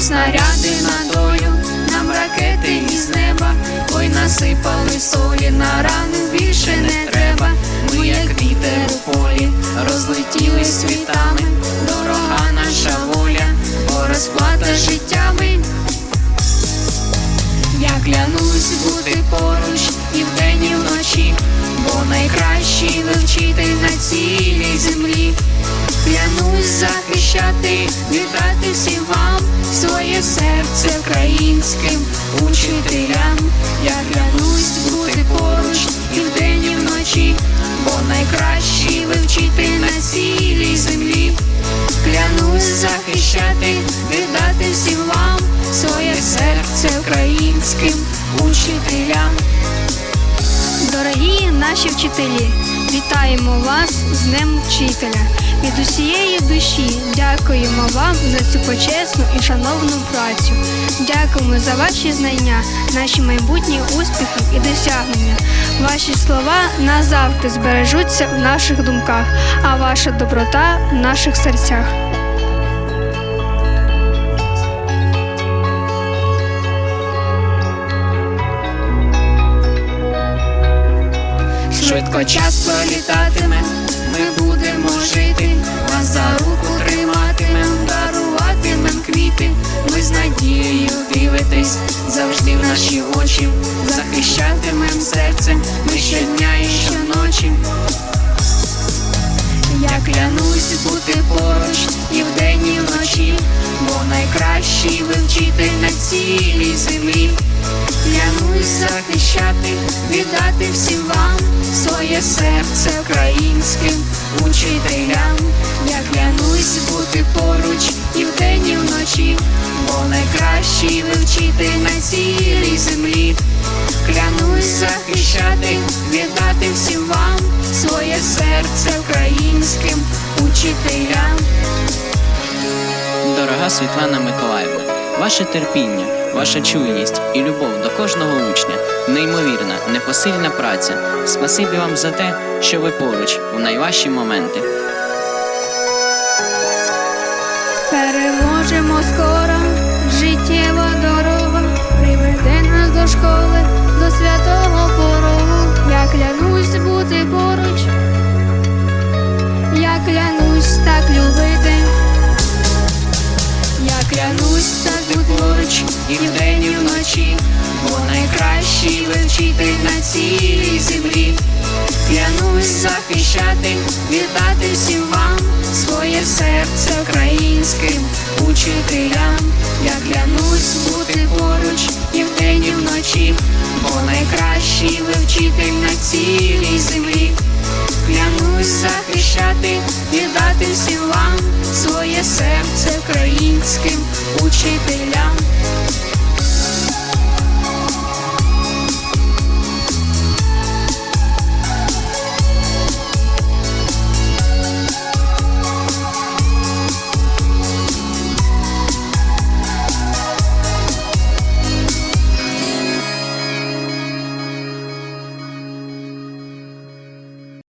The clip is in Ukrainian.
нам снаряди на долю, нам ракети із неба, ой насипали солі, на рану більше не треба. Ми, як вітер у полі, розлетіли світами, дорога наша воля, бо розплата життями. Я клянусь бути поруч і вдень, і вночі, бо найкращий вивчитель на цілій землі. Клянусь захищати, віддати всім серце українським учителям. Я клянусь бути поруч і вдень, і вночі, бо найкращий вивчитель на цілій землі. Клянусь захищати, віддати всім вам своє серце українським учителям. Дорогі наші вчителі, вітаємо вас з Днем Вчителя. Від усієї душі дякуємо вам за цю почесну і шановну працю. Дякуємо за ваші знання, наші майбутні успіхи і досягнення. Ваші слова назавжди збережуться в наших думках, а ваша доброта в наших серцях. Швидко час пролітатиме, дивитесь завжди наші очі, захищатимем серце, ми щодня і щоночі. Я клянусь бути поруч і вдень, і вночі, бо найкращий вивчитель на цілій землі. Клянусь захищати, віддати всім вам своє серце українським учителям. Найкращий вивчитель на цілій землі. Клянусь захищати, віддати всім вам своє серце українським учителям. Дорога Світлана Миколаївна, ваше терпіння, ваша чуйність і любов до кожного учня, неймовірна, непосильна праця. Спасибі вам за те, що ви поруч у найважчі моменти. Переможемо скоро, життєва дорога приведе нас до школи, до святого порогу. Я клянусь бути поруч, я клянусь так любити. Я клянусь так бути поруч і вдень, і бо найкращий вивчитель на цілій землі. Клянусь захищати, віддати всім вам своє серце українським учителям. Я клянусь бути поруч і вдень, і вночі, бо найкращий вивчитель на цілій землі. Клянусь захищати, віддати всім вам своє серце українським учителям.